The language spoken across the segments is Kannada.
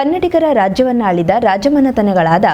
ಕನ್ನಡಿಗರ ರಾಜ್ಯವನ್ನ ಆಳಿದ ರಾಜಮನೆತನಗಳಾದ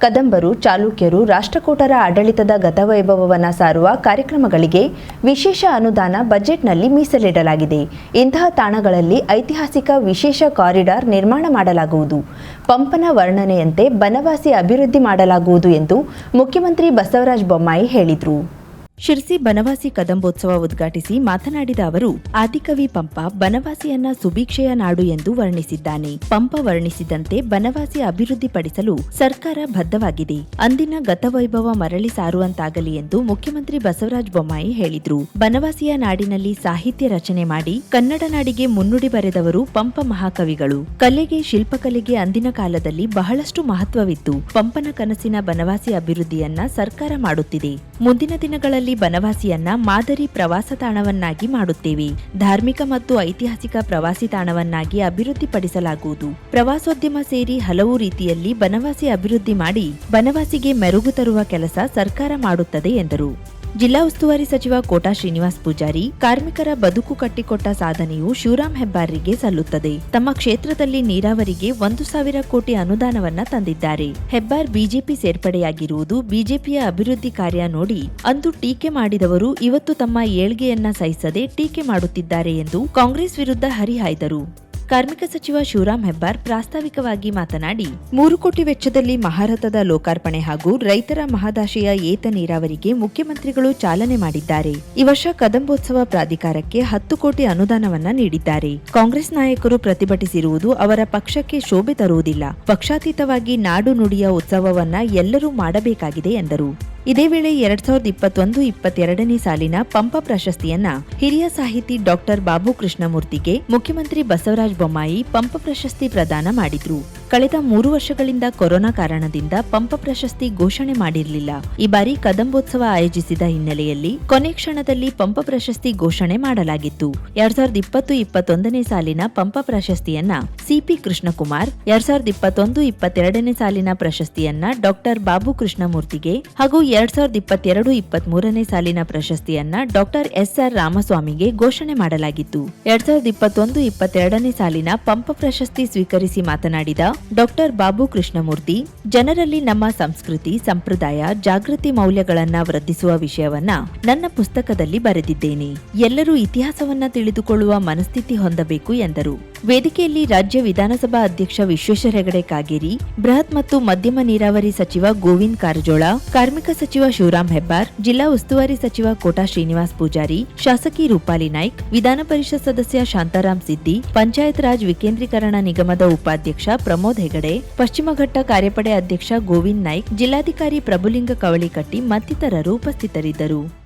ಕದಂಬರು, ಚಾಲುಕ್ಯರು, ರಾಷ್ಟ್ರಕೂಟರ ಆಡಳಿತದ ಗತವೈಭವವನ್ನು ಸಾರುವ ಕಾರ್ಯಕ್ರಮಗಳಿಗೆ ವಿಶೇಷ ಅನುದಾನ ಬಜೆಟ್ನಲ್ಲಿ ಮೀಸಲಿಡಲಾಗಿದೆ. ಇಂತಹ ತಾಣಗಳಲ್ಲಿ ಐತಿಹಾಸಿಕ ವಿಶೇಷ ಕಾರಿಡಾರ್ ನಿರ್ಮಾಣ ಮಾಡಲಾಗುವುದು. ಪಂಪನ ವರ್ಣನೆಯಂತೆ ಬನವಾಸಿ ಅಭಿವೃದ್ಧಿ ಮಾಡಲಾಗುವುದು ಎಂದು ಮುಖ್ಯಮಂತ್ರಿ ಬಸವರಾಜ ಬೊಮ್ಮಾಯಿ ಹೇಳಿದರು. ಶಿರ್ಸಿ ಬನವಾಸಿ ಕದಂಬೋತ್ಸವ ಉದ್ಘಾಟಿಸಿ ಮಾತನಾಡಿದ ಅವರು, ಆದಿಕವಿ ಪಂಪ ಬನವಾಸಿಯನ್ನ ಸುಭೀಕ್ಷೆಯ ನಾಡು ಎಂದು ವರ್ಣಿಸಿದ್ದಾನೆ. ಪಂಪ ವರ್ಣಿಸಿದಂತೆ ಬನವಾಸಿ ಅಭಿವೃದ್ಧಿಪಡಿಸಲು ಸರ್ಕಾರ ಬದ್ಧವಾಗಿದೆ. ಅಂದಿನ ಗತವೈಭವ ಮರಳಿ ಸಾರುವಂತಾಗಲಿ ಎಂದು ಮುಖ್ಯಮಂತ್ರಿ ಬಸವರಾಜ ಬೊಮ್ಮಾಯಿ ಹೇಳಿದ್ರು. ಬನವಾಸಿಯ ನಾಡಿನಲ್ಲಿ ಸಾಹಿತ್ಯ ರಚನೆ ಮಾಡಿ ಕನ್ನಡ ನಾಡಿಗೆ ಮುನ್ನುಡಿ ಬರೆದವರು ಪಂಪ ಮಹಾಕವಿಗಳು. ಕಲೆಗೆ, ಶಿಲ್ಪಕಲೆಗೆ ಅಂದಿನ ಕಾಲದಲ್ಲಿ ಬಹಳಷ್ಟು ಮಹತ್ವವಿತ್ತು. ಪಂಪನ ಕನಸಿನ ಬನವಾಸಿ ಅಭಿವೃದ್ಧಿಯನ್ನ ಸರ್ಕಾರ ಮಾಡುತ್ತಿದೆ. ಮುಂದಿನ ದಿನಗಳಲ್ಲಿ ಬನವಾಸಿಯನ್ನ ಮಾದರಿ ಪ್ರವಾಸ ತಾಣವನ್ನಾಗಿ ಮಾಡುತ್ತೇವೆ. ಧಾರ್ಮಿಕ ಮತ್ತು ಐತಿಹಾಸಿಕ ಪ್ರವಾಸಿ ತಾಣವನ್ನಾಗಿ ಅಭಿವೃದ್ಧಿಪಡಿಸಲಾಗುವುದು. ಪ್ರವಾಸೋದ್ಯಮ ಸೇರಿ ಹಲವು ರೀತಿಯಲ್ಲಿ ಬನವಾಸಿ ಅಭಿವೃದ್ಧಿ ಮಾಡಿ, ಬನವಾಸಿಗೆ ಮೆರುಗು ತರುವ ಕೆಲಸ ಸರ್ಕಾರ ಮಾಡುತ್ತದೆ ಎಂದರು. ಜಿಲ್ಲಾ ಉಸ್ತುವಾರಿ ಸಚಿವ ಕೋಟಾ ಶ್ರೀನಿವಾಸ್ ಪೂಜಾರಿ, ಕಾರ್ಮಿಕರ ಬದುಕು ಕಟ್ಟಿಕೊಟ್ಟ ಸಾಧನೆಯು ಶಿವರಾಮ್ ಹೆಬ್ಬಾರ್ರಿಗೆ ಸಲ್ಲುತ್ತದೆ. ತಮ್ಮ ಕ್ಷೇತ್ರದಲ್ಲಿ ನೀರಾವರಿಗೆ ಒಂದು ಸಾವಿರ ಕೋಟಿ ಅನುದಾನವನ್ನ ತಂದಿದ್ದಾರೆ. ಹೆಬ್ಬಾರ್ ಬಿಜೆಪಿ ಸೇರ್ಪಡೆಯಾಗಿರುವುದು ಬಿಜೆಪಿಯ ಅಭಿವೃದ್ಧಿ ಕಾರ್ಯ ನೋಡಿ ಅಂದು ಟೀಕೆ ಮಾಡಿದವರು ಇವತ್ತು ತಮ್ಮ ಏಳ್ಗೆಯನ್ನ ಸಹಿಸದೆ ಟೀಕೆ ಮಾಡುತ್ತಿದ್ದಾರೆ ಎಂದು ಕಾಂಗ್ರೆಸ್ ವಿರುದ್ಧ ಹರಿಹಾಯ್ದರು. ಕಾರ್ಮಿಕ ಸಚಿವ ಶಿವರಾಮ್ ಹೆಬ್ಬಾರ್ ಪ್ರಾಸ್ತಾವಿಕವಾಗಿ ಮಾತನಾಡಿ, ಮೂರು ಕೋಟಿ ವೆಚ್ಚದಲ್ಲಿ ಮಹಾರಥದ ಲೋಕಾರ್ಪಣೆ ಹಾಗೂ ರೈತರ ಮಹದಾಶೆಯ ಏತ ನೀರಾವರಿಗೆ ಮುಖ್ಯಮಂತ್ರಿಗಳು ಚಾಲನೆ ಮಾಡಿದ್ದಾರೆ. ಈ ವರ್ಷ ಕದಂಬೋತ್ಸವ ಪ್ರಾಧಿಕಾರಕ್ಕೆ ಹತ್ತು ಕೋಟಿ ಅನುದಾನವನ್ನ ನೀಡಿದ್ದಾರೆ. ಕಾಂಗ್ರೆಸ್ ನಾಯಕರು ಪ್ರತಿಭಟಿಸಿರುವುದು ಅವರ ಪಕ್ಷಕ್ಕೆ ಶೋಭೆ ತರುವುದಿಲ್ಲ. ಪಕ್ಷಾತೀತವಾಗಿ ನಾಡು ನುಡಿಯ ಉತ್ಸವವನ್ನ ಎಲ್ಲರೂ ಮಾಡಬೇಕಾಗಿದೆ ಎಂದರು. ಇದೇ ವೇಳೆ ಎರಡ್ ಸಾವಿರದ ಇಪ್ಪತ್ತೊಂದು ಇಪ್ಪತ್ತೆರಡನೇ ಸಾಲಿನ ಪಂಪ ಪ್ರಶಸ್ತಿಯನ್ನ ಹಿರಿಯ ಸಾಹಿತಿ ಡಾಕ್ಟರ್ ಬಾಬು ಕೃಷ್ಣಮೂರ್ತಿಗೆ ಮುಖ್ಯಮಂತ್ರಿ ಬಸವರಾಜ ಬೊಮ್ಮಾಯಿ ಪಂಪ ಪ್ರಶಸ್ತಿ ಪ್ರದಾನ ಮಾಡಿದ್ರು. ಕಳೆದ ಮೂರು ವರ್ಷಗಳಿಂದ ಕೊರೋನಾ ಕಾರಣದಿಂದ ಪಂಪ ಪ್ರಶಸ್ತಿ ಘೋಷಣೆ ಮಾಡಿರಲಿಲ್ಲ. ಈ ಬಾರಿ ಕದಂಬೋತ್ಸವ ಆಯೋಜಿಸಿದ ಹಿನ್ನೆಲೆಯಲ್ಲಿ ಕೊನೆ ಕ್ಷಣದಲ್ಲಿ ಪಂಪ ಪ್ರಶಸ್ತಿ ಘೋಷಣೆ ಮಾಡಲಾಗಿತ್ತು. ಎರಡ್ ಸಾವಿರದ ಇಪ್ಪತ್ತು ಇಪ್ಪತ್ತೊಂದನೇ ಸಾಲಿನ ಪಂಪ ಪ್ರಶಸ್ತಿಯನ್ನ ಸಿಪಿ ಕೃಷ್ಣಕುಮಾರ್, ಎರಡ್ ಸಾವಿರದ ಇಪ್ಪತ್ತೊಂದು ಇಪ್ಪತ್ತೆರಡನೇ ಸಾಲಿನ ಪ್ರಶಸ್ತಿಯನ್ನ ಡಾಕ್ಟರ್ ಬಾಬು ಕೃಷ್ಣಮೂರ್ತಿಗೆ ಹಾಗೂ ಎರಡ್ ಸಾವಿರದ ಇಪ್ಪತ್ತೆರಡು ಇಪ್ಪತ್ತ್ ಮೂರನೇ ಸಾಲಿನ ಪ್ರಶಸ್ತಿಯನ್ನ ಡಾಕ್ಟರ್ ಎಸ್ಆರ್ ರಾಮಸ್ವಾಮಿಗೆ ಘೋಷಣೆ ಮಾಡಲಾಗಿತ್ತು. ಎರಡ್ ಸಾವಿರದ ಇಪ್ಪತ್ತೊಂದು ಇಪ್ಪತ್ತೆರಡನೇ ಸಾಲಿನ ಪಂಪ ಪ್ರಶಸ್ತಿ ಸ್ವೀಕರಿಸಿ ಮಾತನಾಡಿದ ಡಾಕ್ಟರ್ ಬಾಬು ಕೃಷ್ಣಮೂರ್ತಿ, ಜನರಲ್ಲಿ ನಮ್ಮ ಸಂಸ್ಕೃತಿ, ಸಂಪ್ರದಾಯ, ಜಾಗೃತಿ ಮೌಲ್ಯಗಳನ್ನ ವೃದ್ಧಿಸುವ ವಿಷಯವನ್ನ ನನ್ನ ಪುಸ್ತಕದಲ್ಲಿ ಬರೆದಿದ್ದೇನೆ. ಎಲ್ಲರೂ ಇತಿಹಾಸವನ್ನ ತಿಳಿದುಕೊಳ್ಳುವ ಮನಸ್ಥಿತಿ ಹೊಂದಬೇಕು ಎಂದರು. ವೇದಿಕೆಯಲ್ಲಿ ರಾಜ್ಯ ವಿಧಾನಸಭಾ ಅಧ್ಯಕ್ಷ ವಿಶ್ವೇಶ್ವರ ಹೆಗಡೆ ಕಾಗೇರಿ, ಬೃಹತ್ ಮತ್ತು ಮಧ್ಯಮ ನೀರಾವರಿ ಸಚಿವ ಗೋವಿಂದ್ ಕಾರಜೋಳ, ಕಾರ್ಮಿಕ ಸಚಿವ ಶಿವರಾಂ ಹೆಬ್ಬಾರ್, ಜಿಲ್ಲಾ ಉಸ್ತುವಾರಿ ಸಚಿವ ಕೋಟಾ ಶ್ರೀನಿವಾಸ್ ಪೂಜಾರಿ, ಶಾಸಕಿ ರೂಪಾಲಿ ನಾಯ್ಕ್, ವಿಧಾನ ಪರಿಷತ್ ಸದಸ್ಯ ಶಾಂತಾರಾಮ್ ಸಿದ್ದಿ, ಪಂಚಾಯತ್ ರಾಜ್ ವಿಕೇಂದ್ರೀಕರಣ ನಿಗಮದ ಉಪಾಧ್ಯಕ್ಷ ಪ್ರಮೋದ್ ಹೆಗಡೆ, ಪಶ್ಚಿಮ ಘಟ್ಟ ಕಾರ್ಯಪಡೆ ಅಧ್ಯಕ್ಷ ಗೋವಿಂದ್ ನಾಯ್ಕ್, ಜಿಲ್ಲಾಧಿಕಾರಿ ಪ್ರಭುಲಿಂಗ ಕವಳಿಕಟ್ಟಿ ಮತ್ತಿತರರು ಉಪಸ್ಥಿತರಿದ್ದರು.